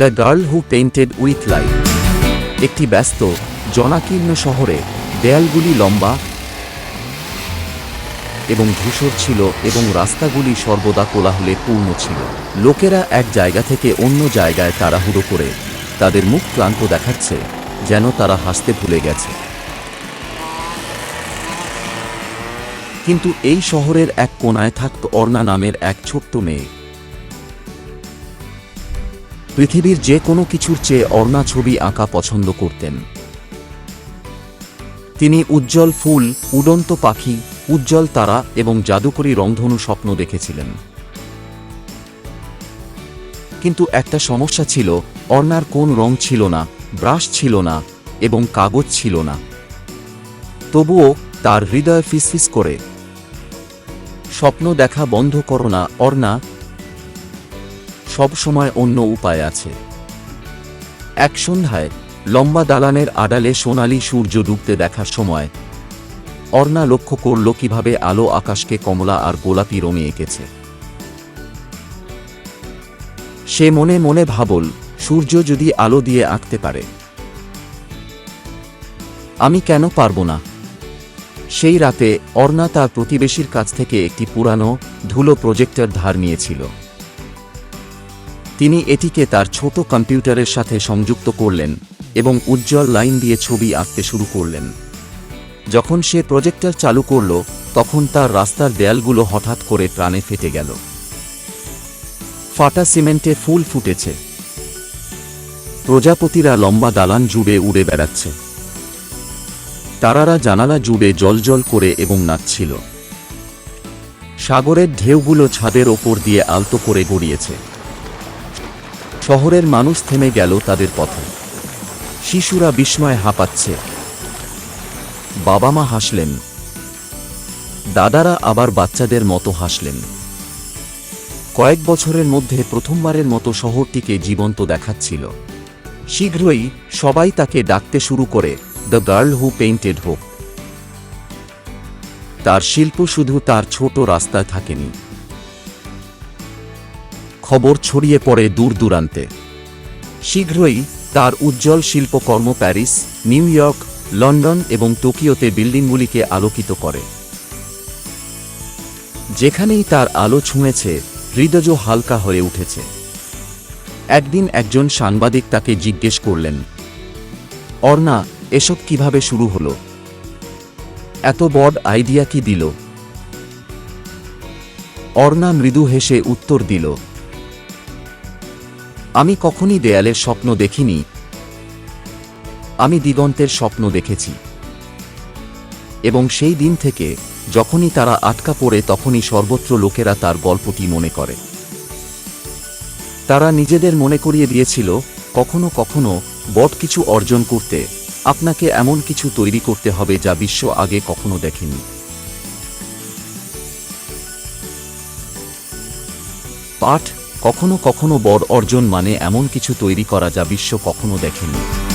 The girl who painted with light. একটি ব্যস্ত, জনাকীর্ণ শহরে দেয়ালগুলি লম্বা এবং ধূসর ছিল এবং রাস্তাগুলি সর্বদা কোলাহলে পূর্ণ ছিল। লোকেরা এক জায়গা থেকে অন্য জায়গায় তাড়াহুড়ো করে তাদের মুখ ক্লান্ত দেখাচ্ছে, যেন তারা হাসতে ভুলে গেছে। কিন্তু এই শহরের এক কোনায় থাকত অর্ণা নামের এক ছোট্ট মেয়ে। পৃথিবীর যে কোনো কিছুর চেয়ে অর্ণা ছবি আঁকা পছন্দ করতেন। তিনি উজ্জ্বল ফুল, উড়ন্ত পাখি, উজ্জ্বল তারা এবং জাদুকরী রংধনু স্বপ্ন দেখেছিলেন। কিন্তু একটা সমস্যা ছিল, অর্ণার কোন রং ছিল না, ব্রাশ ছিল না এবং কাগজ ছিল না। তবুও তার হৃদয় ফিসফিস করে। স্বপ্ন দেখা বন্ধ করো না, অর্ণা সব সময় অন্য উপায় আছে। এক সন্ধ্যায় লম্বা দালানের আড়ালে সোনালি সূর্য ডুবতে দেখার সময়, অর্ণা লক্ষ্য করল কীভাবে আলো আকাশকে কমলা আর গোলাপি রঙে এঁকেছে। সে মনে মনে ভাবল, সূর্য যদি আলো দিয়ে আঁকতে পারে। আমি কেন পারব না? সেই রাতে অর্ণা তার প্রতিবেশীর কাছ থেকে একটি পুরানো ধুলো প্রজেক্টর ধার নিয়েছিল। তিনি এটিকে তার ছোট কম্পিউটারের সাথে সংযুক্ত করলেন এবং উজ্জ্বল লাইন দিয়ে ছবি আঁকতে শুরু করলেন। যখন সে প্রজেক্টর চালু করল, তখন তার রাস্তার দেয়ালগুলো হঠাৎ করে প্রাণে ফেটে গেল। ফাটা সিমেন্টে ফুল ফুটেছে। প্রজাপতিরা লম্বা দালান জুড়ে উড়ে বেড়াচ্ছে। তারারা জানালা জুড়ে জলজল করে এবং নাচছিল। সাগরের ঢেউগুলো ছাদের ওপর দিয়ে আলতো করে গড়িয়েছে। শহরের মানুষ থেমে গেল তাদের পথে। শিশুরা বিস্ময়ে হাঁপাচ্ছে। বাবা মা হাসলেন। দাদারা আবার বাচ্চাদের মতো হাসলেন। কয়েক বছরের মধ্যে প্রথমবারের মতো শহরটিকে জীবন্ত দেখাচ্ছিল। শীঘ্রই সবাই তাকে ডাকতে শুরু করে দ্য গার্ল হু পেইন্টেড হোক তার শিল্প শুধু তার ছোট রাস্তায় থাকেনি। খবর ছড়িয়ে পড়ে দূর দূরান্তে। শীঘ্রই তার উজ্জ্বল শিল্পকর্ম প্যারিস, নিউ ইয়র্ক, লন্ডন এবং টোকিওতে বিল্ডিংগুলিকে আলোকিত করে। যেখানেই তার আলো ছুঁয়েছে, হৃদয় হালকা হয়ে উঠেছে। একদিন একজন সাংবাদিক তাকে জিজ্ঞেস করলেন, অর্ণা, এসব কীভাবে শুরু হলো? এত বড় আইডিয়া কি দিল? অর্ণা মৃদু হেসে উত্তর দিল আমি কখনই দেয়ালের স্বপ্ন দেখিনি। আমি দিগন্তের স্বপ্ন দেখেছি। এবং সেই দিন থেকে, যখনই তারা আটকা পড়ে, তখনই সর্বত্র লোকেরা তার গল্পটি মনে করে। তারা নিজেদের মনে করিয়ে দিয়েছিল, কখনো কখনো বট কিছু অর্জন করতে, আপনাকে এমন কিছু তৈরি করতে হবে যা বিশ্ব আগে কখনো দেখেনি। পাঠ কখনো কখনো বড় অর্জন মানে এমন কিছু তৈরি করা যা বিশ্ব কখনো দেখেনি।